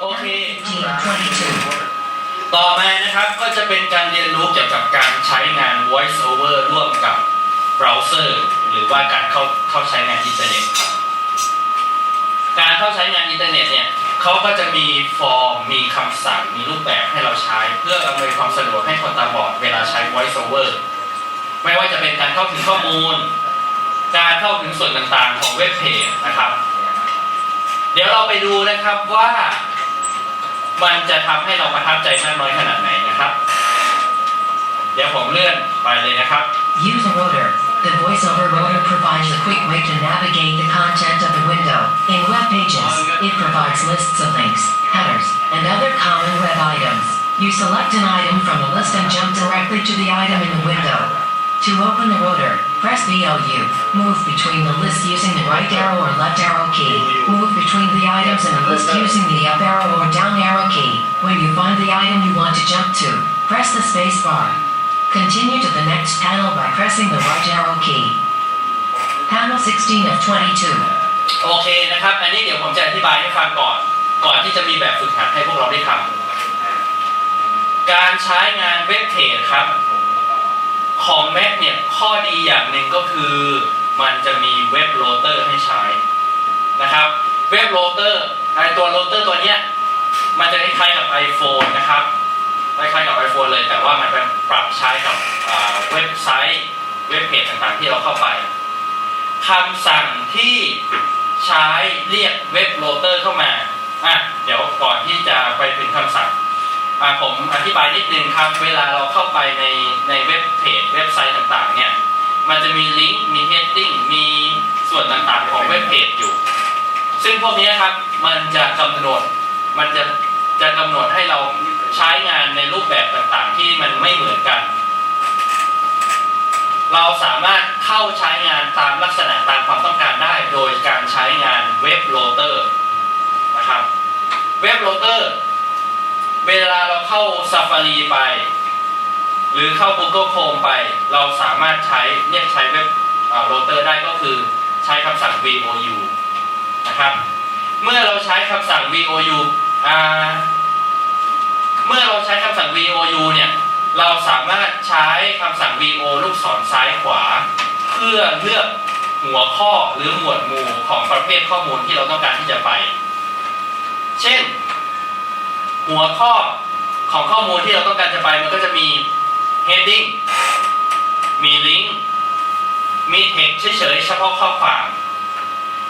โอเค ต่อมานะครับก็จะเป็นการเรียนรู้เกี่ยวกับการใช้งาน voice over ร่วมกับเบราว์เซอร์หรือว่าการเข้าเข้าใช้งานอินเทอร์เน็ตครับการเข้าใช้งานอินเทอร์เน็ตเนี่ยเขาก็จะมีฟอร์มมีคำสั่งมีรูปแบบให้เราใช้ เพื่ออำนวยความสะดวกให้คนตาบอดเวลาใช้ voice over ไม่ว่าจะเป็นการเข้าถึงข้อมูล การเข้าถึงส่วนต่างๆของเว็บเพจนะครับ เดี๋ยวเราไปดูนะครับว่า มันจะทำให้เราประทับใจมากน้อยขนาดไหนนะครับ เดี๋ยวผมเลื่อนไปเลยนะครับ Use a rotor. The voiceover rotor provides a quick way to navigate the content of the window. In web pages, it provides lists of links, headers, and other common web items. You select an item from the list and jump directly to the item in the window. To open the rotor, press VLU. Move between the list using the right arrow or left arrow key. Move between the items in the list using the up arrow or down arrow key. When you find the item you want to jump to, press the space bar. Continue to the next panel by pressing the right arrow key. Panel 16 of 22. โอเคนะครับ อันนี้เดี๋ยวผมจะอธิบายให้ฟังก่อน ก่อนที่จะมีแบบฝึกหัดให้พวกเราได้ทำการใช้งานเว็บเพจครับ ของ Mac เนี่ยข้อดีอย่างหนึ่งก็คือมันจะมีเว็บโรเตอร์ให้ใช้นะครับ เว็บโรเตอร์ไอตัวโรเตอร์ตัวเนี้ยมันจะคล้ายๆกับ iPhone นะครับคล้ายๆกับ iPhone เลย แต่ว่ามันเป็นปรับใช้กับเว็บไซต์เว็บเพจต่างๆที่เราเข้าไปคำสั่งที่ใช้เรียกเว็บโรเตอร์เข้ามาอะเดี๋ยวก่อนที่จะไปถึงคำสั่ง ผมอธิบายนิดนึงครับ เวลาเราเข้าไปในในเว็บเพจเว็บไซต์ต่างๆ เนี่ย มันจะมีลิงก์มีเฮดดิ้งมีส่วนต่างๆ ของเว็บเพจอยู่ ซึ่งพวกนี้ครับ มันจะกำหนด มันจะจะกำหนดให้เราใช้งานในรูปแบบต่างๆ ที่มันไม่เหมือนกัน เราสามารถเข้าใช้งานตามลักษณะตามความต้องการได้ โดยการใช้งานเว็บโรเตอร์นะครับ เว็บโรเตอร์ เวลาเราเข้า Safari ไป หรือเข้า Google Chrome ไป เราสามารถใช้เรียใช้เว็บโรเตอร์ได้ก็คือใช้คำสั่ง VOU นะครับ เมื่อเราใช้คำสั่ง VOU อ่าเมื่อเราใช้คำสั่ง VOU เนี่ย เราสามารถใช้คำสั่ง VO ลูกศรซ้ายขวา เพื่อเลือกหัวข้อหรือหมวดหมู่ของประเภทข้อมูลที่เราต้องการที่จะไป เช่น หัวข้อของข้อมูลที่เราต้องการจะไปมันก็จะมี heading มี link มี text เฉยๆเฉพาะข้อความ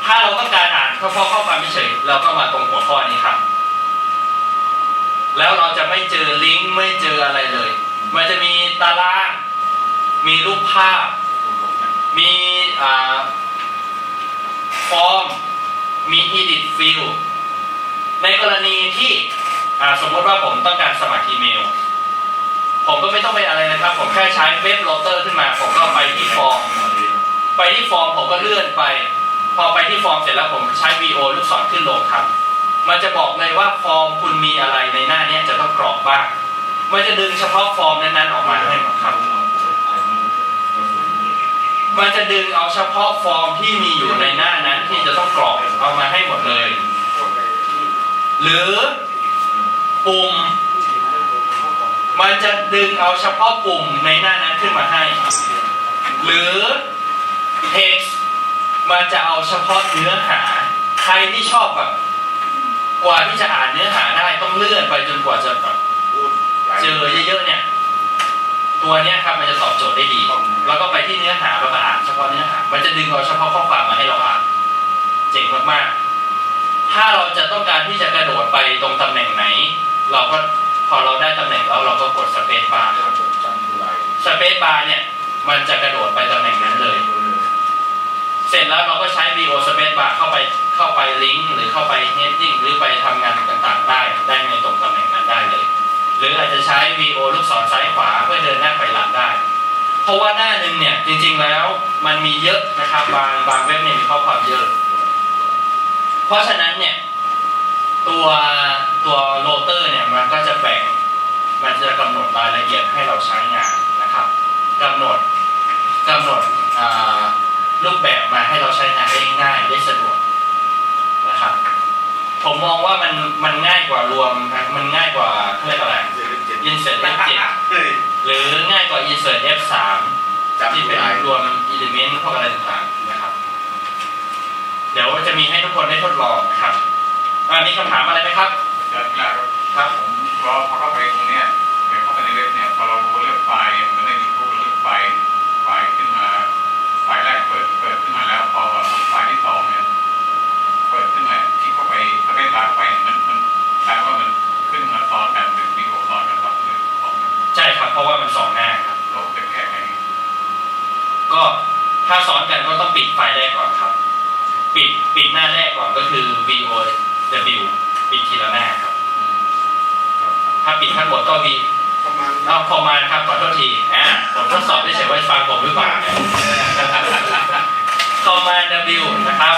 ถ้าเราต้องการอ่านเฉพาะข้อความเฉยๆเราก็มาตรงหัวข้อนี้ครับ แล้วเราจะไม่เจอลิงก์ไม่เจออะไรเลย มันจะมีตาราง มีรูปภาพ มีอ่าฟอร์ม มี edit field ในกรณีที่ สมมติว่าผมต้องการสมัครอีเมล ผมก็ไม่ต้องไปอะไรนะครับ ผมแค่ใช้เว็บโรเตอร์ขึ้นมา ผมก็ไปที่ฟอร์ม ไปที่ฟอร์มผมก็เลื่อนไป พอไปที่ฟอร์มเสร็จแล้วผมใช้ VO ลูกศรขึ้นลงครับ มันจะบอกเลยว่าฟอร์มคุณมีอะไรในหน้านี้จะต้องกรอกบ้าง มันจะดึงเฉพาะฟอร์มนั้นๆออกมาให้หมดครับมันจะดึงเอาเฉพาะฟอร์มที่มีอยู่ในหน้านั้นที่จะต้องกรอกเอามาให้หมดเลย หรือ ปุ่ม มันจะดึงเอาเฉพาะปุ่มในหน้านั้นขึ้นมาให้ หรือ text มันจะเอาเฉพาะเนื้อหา ใครที่ชอบแบบกว่าที่จะอ่านเนื้อหาได้ต้องเลื่อนไปจนกว่าจะแบบเจอเยอะๆเนี่ย ตัวเนี้ยครับมันจะตอบโจทย์ได้ดี แล้วก็ไปที่เนื้อหาแล้วก็อ่านเฉพาะเนื้อหา มันจะดึงเอาเฉพาะข้อความมาให้เราอ่านเจ๋งมากๆ ถ้าเราจะต้องการที่จะกระโดดไปตรงตำแหน่งไหน เราก็พอเราได้ตำแหน่งแล้วเราก็กดสเปซบาร์สเปซบาร์เนี่ย มันจะกระโดดไปตำแหน่งนั้นเลย เสร็จแล้วเราก็ใช้ VO Space Bar เข้าไปเข้าไปลิงก์หรือเข้าไป heading หรือไปทำงานต่างๆได้ ได้ในตรงตำแหน่งนั้นได้เลย หรืออาจจะใช้ VO ลูกศรซ้ายขวาเพื่อเดินหน้าไปหลังได้ เพราะว่าหน้าหนึ่งเนี่ยจริงๆแล้วมันมีเยอะนะครับบางบางเว็บเนี่ยมีข้อความเยอะ เพราะฉะนั้นเนี่ย ตัวตัวโรเตอร์เนี่ยมันก็จะแบ่งมันจะกำหนดรายละเอียดให้เราใช้งานนะครับกำหนดกำหนดอ่ารูปแบบมาให้เราใช้งานได้ง่ายได้สะดวกนะครับ ผมมองว่ามันมันง่ายกว่ารวมครับมันง่ายกว่าเขาเรียกอะไรเจ็ดเจ็ด insert f 7เฮ้ยหรือง่ายกว่า insert f 3จำที่ที่เป็นลายรวม element พวกอะไรต่างๆนะครับ เดี๋ยวจะมีให้ทุกคนได้ทดลองนะครับ อ่ามีคำถามอะไรไหมครับจะกีฬาครับครับผมพอพอเข้าไปตรงเนี้ยเดี๋ยวเข้าไปในเว็บเนี่ยพอเราเลือกไฟล์มันได้ดีพวกเลือกไฟล์ไฟล์ขึ้นมาไฟล์แรกเปิดเปิดขึ้นมาแล้วพอไฟล์ที่สองเนี่ยเปิดขึ้นมาคลิกเข้าไปถ้าไม่ลากไปมันมันแปลว่ามันขึ้นมาซ้อนกันเป็นวิดีโอซ้อนกันครับหรือของใช่ครับเพราะว่ามันสองหน้าครับเราจะแก้ไงก็ถ้าซ้อนกันก็ต้องปิดไฟล์แรกก่อนครับ ปิดปิดหน้าแรกก่อนก็คือ VOW ปิดทีละหน้าครับ ถ้าปิดทั้งหมดก็ V ประมาณเอาคอมมานด์ครับขอโทษทีอ่าผมทดสอบไม่เฉยว่าฟังผมหรือเปล่าเนี่ยคอมมานด์ W นะครับ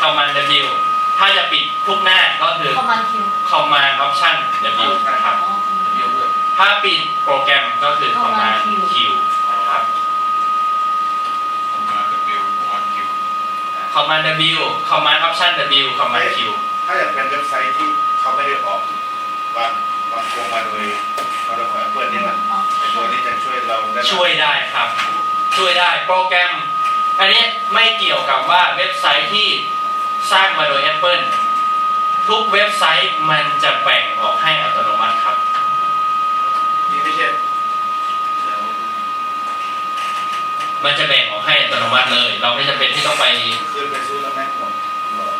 คอมมานด์ W ถ้าจะปิดทุกหน้าก็คือประมาณคิวคอมมานด์ออปชั่น W นะครับเดียวด้วยถ้าปิดโปรแกรมก็คือคอมมานด์ Q นะครับผมมาเร็วผมมาคิวคอมมานด์ W คอมมานด์ออปชั่น W คอมมานด์ Q ถ้าอยากเป็นเว็บไซต์ที่เขาไม่ได้ออกวางวางพวงมาโดยมาโดยแอปเปิลนี่มันไอตัวนี้จะช่วยเราได้ไหมช่วยได้ครับ ช่วยได้โปรแกรม อันนี้ไม่เกี่ยวกับว่าเว็บไซต์ที่สร้างมาโดย Apple ทุกเว็บไซต์มันจะแบ่งออกให้อัตโนมัติครับ นี่ไม่ใช่มันจะแบ่งออกให้อัตโนมัติเลย เราไม่จำเป็นที่ต้องไป คืนไปซื้อแล้วแม่งหมดหมด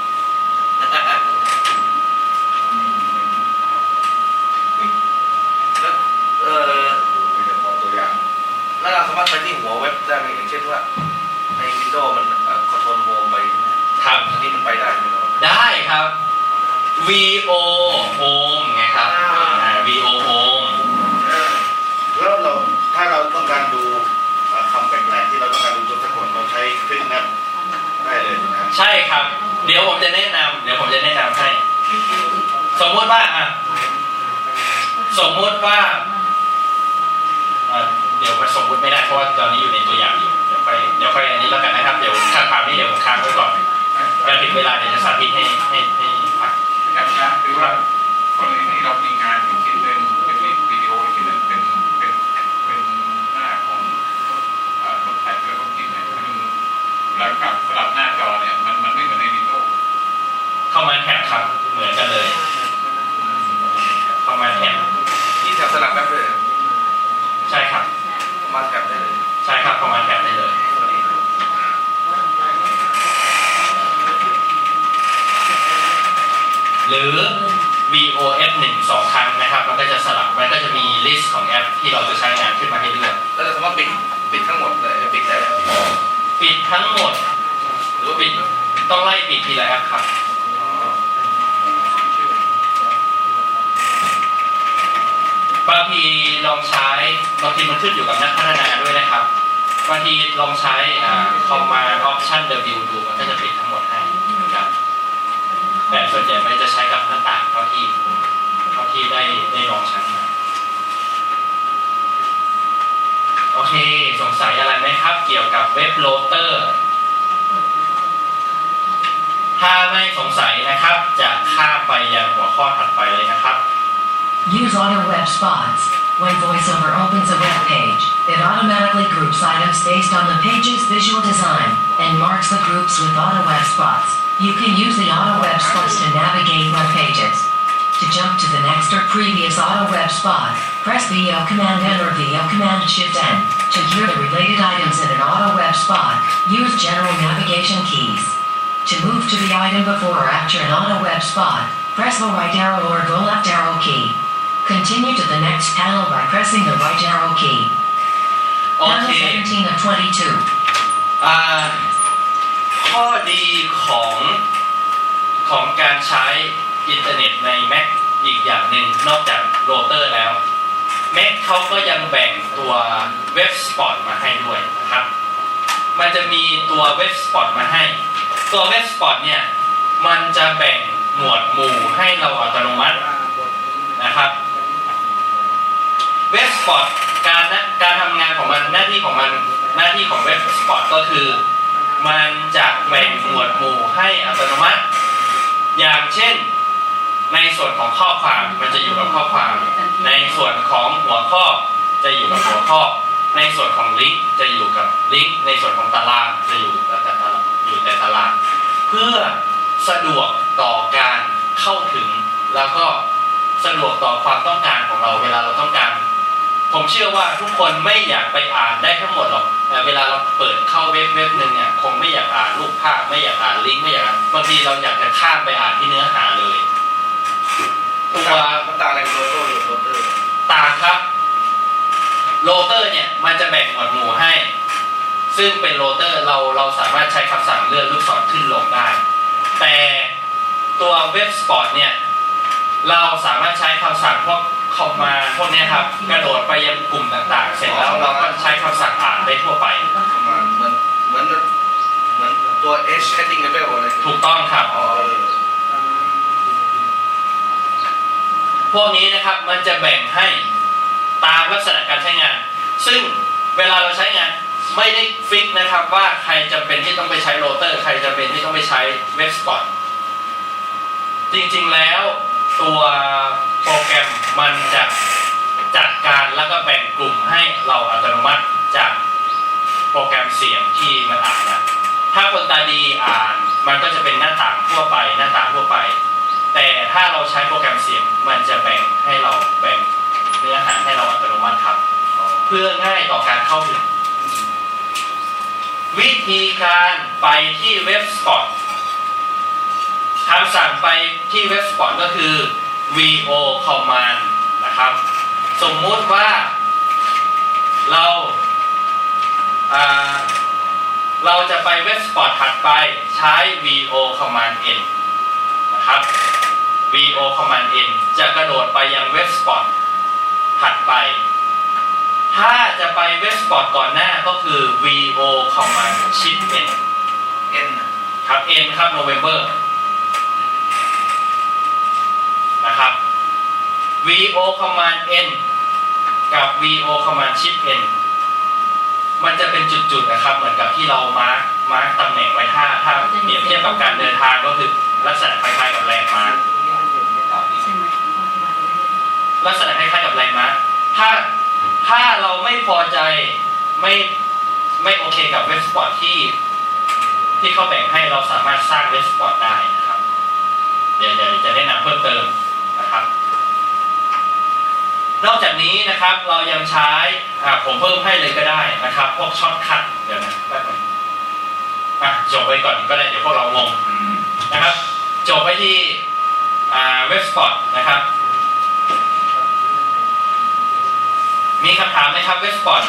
แล้วเออ มีแต่ของตัวอย่าง แล้วเราสามารถไปที่หัวเว็บได้ไหมอย่างเช่นว่าในวินโดว์มันคอนโทรลโฮมไปใช่ไหมครับ อันนี้มันไปได้ไหมครับได้ครับ VO Home ไงครับอ่า VO Home เออแล้วเราถ้าเราต้องการดูเอ่อคำแปลกๆที่เราต้องการดูตัวสะกดเราใช้คลิกแนบได้เลยนะใช่ครับ เดี๋ยวผมจะแนะนำเดี๋ยวผมจะแนะนำให้ สมมติว่าอะสมมติว่า เอ่อเดี๋ยวมันสมมติไม่ได้เพราะว่าตอนนี้อยู่ในตัวอย่างอยู่เดี๋ยวค่อยเดี๋ยวค่อยอันนี้แล้วกันนะครับเดี๋ยวคำถามนี้เดี๋ยวผมค้างไว้ก่อนแล้วถึงเวลาเดี๋ยวจะสาธิตให้ให้ให้ฟังการนะคือว่ากรณีที่เรามีงานอีกชิ้นหนึ่งเป็นวิดีโออีกชิ้นหนึ่งเป็นเป็นเป็นหน้าของเอ่อคนถ่ายเพื่อของจริงเนี่ยมันแล้วกับสลับหน้าจอเนี่ยมันมันไม่เหมือนในวิดีโอเข้ามาแท็บครับเหมือนกันเลย เข้ามาแท็บนี่แถบสลับแป๊บเลย ใช่ครับ มาแถบได้เลย ใช่ครับ เข้ามาแท็บได้เลยตัวนี้ครับหรือ VOF หนึ่งสองครั้งนะครับ มันก็จะสลับ มันก็จะมีลิสต์ของแอปที่เราจะใช้งานขึ้นมาให้เลือกแล้วเราสามารถปิดปิดทั้งหมดเลยปิดได้ไหมปิดทั้งหมด หรือว่าปิปิดดต้องไล่ปิดทีละแอปครับอ๋อบางทีลองใช้บางทีมันขึ้นอยู่กับนักพัฒนาด้วยนะครับ บางทีลองใช้คอมมาออปชั่น W ดูมันก็จะปิดทั้งหมดให้เหมือนกันแต่ส่วนใหญ่มันจะใช้กับหน้าต่างเท่าที่เท่าที่ได้ได้ลองใช้มาโอเค สงสัยอะไรไหมครับ เกี่ยวกับเว็บโหลดเตอร์ ถ้าไม่สงสัยนะครับ จะข้ามไปยังหัวข้อถัดไปเลยนะครับ Use Auto Web Spots. When VoiceOver opens a web page, it automatically groups items based on the page's visual design and marks the groups with Auto Web Spots. You can use the Auto Web Spots to navigate web pages. To jump to the next or previous Auto Web Spot, press VO Command N or VO Command Shift N. To hear the related items in an Auto Web Spot, use general navigation keys. To move to the item before or after an Auto Web Spot, press the right arrow or go left arrow key. Continue to the next panel by pressing the right arrow key. 17 of 22. อ่าข้อดีของของการใช้อินเทอร์เน็ตใน Mac อีกอย่างหนึ่งนอกจากโรเตอร์แล้ว Mac เขาก็ยังแบ่งตัวเว็บสปอตมาให้ด้วยนะครับ มันจะมีตัวเว็บสปอตมาให้ ตัวเว็บสปอตเนี่ย มันจะแบ่งหมวดหมู่ให้เราอัตโนมัตินะครับ เว็บสปอตการนะการทำงานของมันหน้าที่ของมันหน้าที่ของเว็บสปอตก็คือ มันจะแบ่งหมวดหมู่ให้อัตโนมัติ อย่างเช่น ในส่วนของข้อความมันจะอยู่กับข้อความ ในส่วนของหัวข้อจะอยู่กับหัวข้อ ในส่วนของลิงก์จะอยู่กับลิงก์ในส่วนของตารางจะอยู่แต่ตารางอยู่แต่ตาราง เพื่อสะดวกต่อการเข้าถึงแล้วก็สะดวกต่อความต้องการของเราเวลาเราต้องการ ผมเชื่อว่าทุกคนไม่อยากไปอ่านได้ทั้งหมดหรอกแต่เวลาเราเปิดเข้าเว็บเว็บหนึ่งเนี่ยคงไม่อยากอ่านรูปภาพไม่อยากอ่านลิงก์ไม่อยากอ่านบางทีเราอยากจะข้ามไปอ่านที่เนื้อหาเลยตัวมันต่างอะไรกับโลโก้หรือโรเตอร์ต่างครับ โรเตอร์เนี่ยมันจะแบ่งหมวดหมู่ให้ ซึ่งเป็นโรเตอร์เราเราสามารถใช้คำสั่งเลื่อนลูกศรขึ้นลงได้ แต่ตัวเว็บสปอร์ตเนี่ยเราสามารถใช้คำสั่งพวก คอมมาพวกเนี้ยครับกระโดดไปยังกลุ่มต่างๆ เสร็จแล้วเราก็ใช้คำสั่งอ่านได้ทั่วไป ประมาณเหมือนเหมือนเหมือนตัว H heading label อะไรถูกต้องครับ อ๋อพวกนี้นะครับมันจะแบ่งให้ตามลักษณะการใช้งาน ซึ่งเวลาเราใช้งานไม่ได้ฟิกนะครับว่าใครจำเป็นที่ต้องไปใช้โรเตอร์ ใครจำเป็นที่ต้องไปใช้เว็บสปอตจริงๆแล้วตัว โปรแกรมมันจะจัดการแล้วก็แบ่งกลุ่มให้เราอัตโนมัติจากโปรแกรมเสียงที่มันอ่านนะถ้าคนตาดีอ่านมันก็จะเป็นหน้าต่างทั่วไปหน้าต่างทั่วไป แต่ถ้าเราใช้โปรแกรมเสียงมันจะแบ่งให้เราแบ่งเนื้อหาให้เราอัตโนมัติครับ เพื่อง่ายต่อการเข้าถึง วิธีการไปที่เว็บสปอตคำสั่งไปที่เว็บสปอตก็คือ vo command นะครับ สมมุติว่าเราาเราจะไปเว็บสปอร์ตถัดไปใช้ vo command n นะครับ vo command n จะกระโดดไปยังเว็บสปอร์ตถัดไป ถ้าจะไปเว็บสปอร์ตก่อนหน้าก็คือ vo command shift n เอ็นครับ n ครับ November นะครับ vo command n กับ vo command shift n มันจะเป็นจุดๆนะครับ เหมือนกับที่เรามาร์กมาร์กตำแหน่งไว้ถ้าถ้าเปรียบเทียบกับการเดินทางก็คือลักษณะคล้ายๆกับแรงมาร์กลักษณะคล้ายๆกับแรงม้าถ้าถ้าเราไม่พอใจไม่ไม่โอเคกับเว็บสปอร์ตที่ ที่เขาแบ่งให้เราสามารถสร้างเว็บสปอร์ตได้นะครับ เดี๋ยวเดี๋ยวจะแนะนำเพิ่มเติมนะครับ นอกจากนี้นะครับเรายังใช้ผมเพิ่มให้เลยก็ได้นะครับ พวกช็อตคัทเดี๋ยวนะแป๊บนึงอะจบไปก่อนก็ได้เดี๋ยวพวกเรางงนะครับจบไปที่เว็บสปอร์ตนะครับ มีคำถามไหมครับเว็บสปอร์ต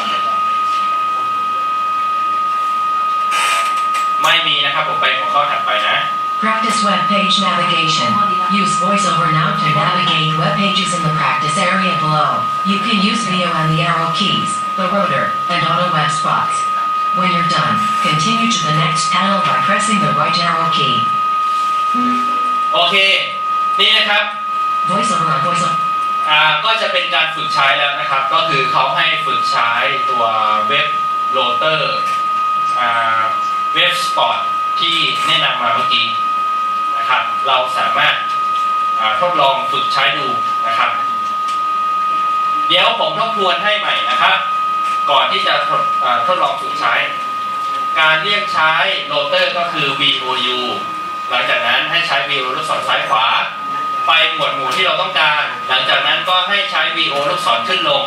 ไม่มีนะครับผมไปหัวข้อถัดไปนะ Practice web page navigation. Use VoiceOver now to navigate web pages in the practice area below. You can use VO and the arrow keys, the rotor, and auto web spots. When you're done, continue to the next panel by pressing the right arrow key. โอเค นี่นะครับ VoiceOver on VoiceOver. อ่าก็จะเป็นการฝึกใช้แล้วนะครับ ก็คือเขาให้ฝึกใช้ตัวเว็บโรเตอร์อ่าเว็บสปอร์ตที่แนะนำมาเมื่อกี้นะครับ เราสามารถอ่า ทดลองฝึกใช้ดูนะครับ เดี๋ยวผมทบทวนให้ใหม่นะครับ ก่อนที่จะทดทดลองฝึกใช้ การเรียกใช้โรเตอร์ก็คือ VOU หลังจากนั้นให้ใช้ VO ลูกศรซ้ายขวา ไปหมวดหมู่ที่เราต้องการ หลังจากนั้นก็ให้ใช้ VO ลูกศรขึ้นลง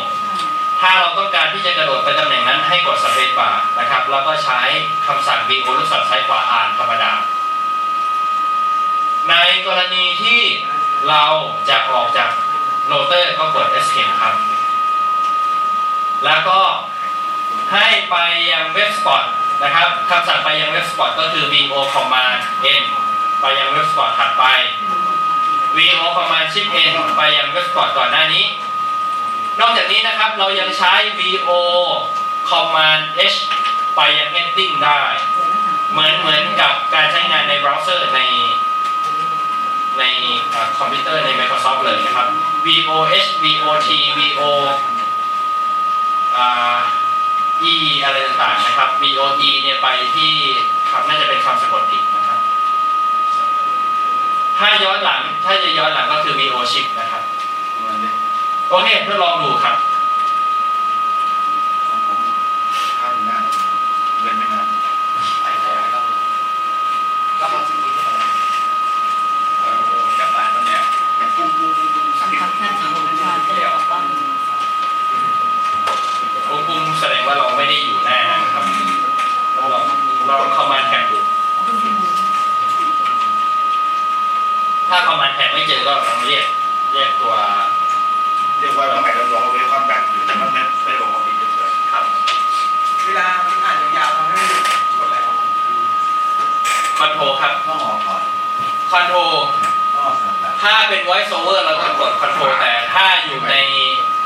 ถ้าเราต้องการที่จะกระโดดไปตำแหน่งนั้นให้กดสเปซบาร์นะครับ แล้วก็ใช้คำสั่ง VO ลูกศรซ้ายขวาอ่านธรรมดาในกรณีที่ เราจะออกจากโรเตอร์ก็กด Escape ครับ แล้วก็ให้ไปยังเว็บสปอตนะครับคำสั่งไปยังเว็บสปอตก็คือ VO command N ไปยังเว็บสปอตถัดไป VO command shift N ไปยังเว็บสปอร์ตก่อนหน้านี้ นอกจากนี้นะครับเรายังใช้ VO command H ไปยัง heading ได้ เหมือนเหมือนกับการใช้งานในเบราว์เซอร์ใน ในคอมพิวเตอร์ใน Microsoft เลยนะครับ V O H VOT VO E อะไรต่างๆนะครับ VOE เนี่ยไปที่คำน่าจะเป็นคำสะกดผิดนะครับ ถ้าย้อนหลังถ้าจะย้อนหลังก็คือ VO ship นะครับ โอเคเพื่อลองดูครับ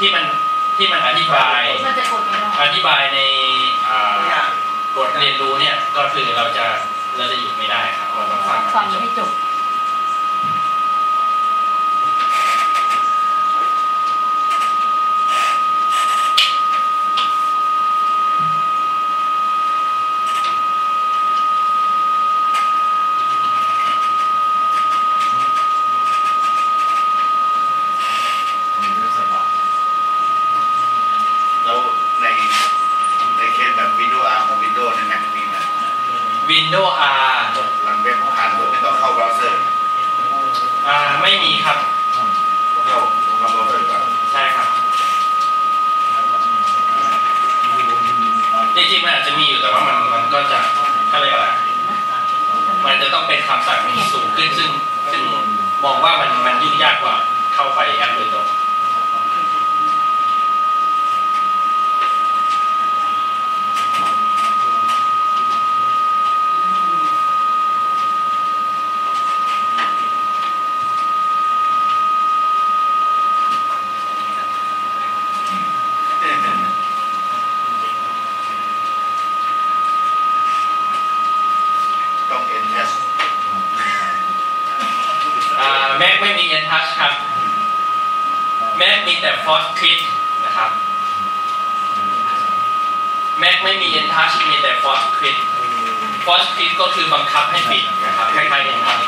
ที่มันที่มันอธิบายอธิบายในกฎเรียนรู้เนี่ยก็คือเราจะเราจะหยุดไม่ได้ครับเราต้องฟังฟังให้จบ ไม่มีเอ็นทัชครับ แม็กมีแต่ฟอสคลิปนะครับแม็กไม่มีเอ็นทัชมีแต่ฟอสคลิปฟอสคลิปก็คือบังคับให้ปิดนะครับคล้ายๆเอ็นทัช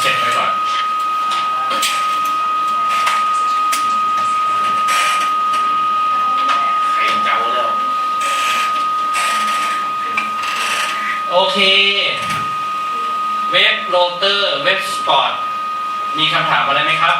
เสร็จไปก่อนใครเจ้าแล้ว โอเค เว็บโรเตอร์ เว็บสปอร์ต มีคำถามอะไรไหมครับ